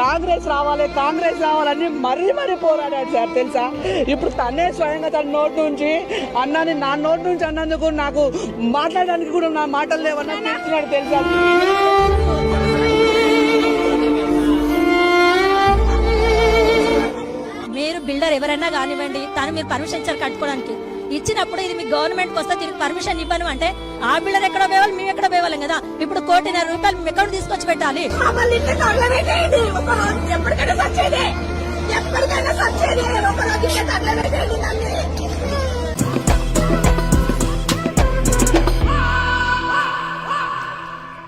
కాంగ్రెస్ రావాలి కాంగ్రెస్ రావాలని మరీ మరీ పోరాడాడు సార్ తెలుసా? ఇప్పుడు తనే స్వయంగా తన నోటి నుంచి అన్నాని నా నోటి నుంచి అన్నందుకు నాకు మాట్లాడడానికి కూడా నా మాటలు లేవన్నా చేస్తున్నాడు తెలుసా? మీరు బిల్డర్ ఎవరైనా కానివ్వండి తను మీరు పర్మిషన్ ఇచ్చారు కట్టుకోవడానికి. ఇచ్చినప్పుడు ఇది మీ గవర్నమెంట్ వస్తే దీనికి పర్మిషన్ ఇవ్వను అంటే ఆ బిల్డర్ ఎక్కడ పోవాలి మేము ఎక్కడ పోవాలి కదా? ఇప్పుడు కోటిన్నర రూపాయలు మేము ఎక్కడ తీసుకొచ్చి పెట్టాలి? మమ్మల్ని ఇంటి తగలబెట్టేది ఒక రోజు ఎప్పటికైనా సచ్చేది. ఎప్పటికైనా సచ్చేది.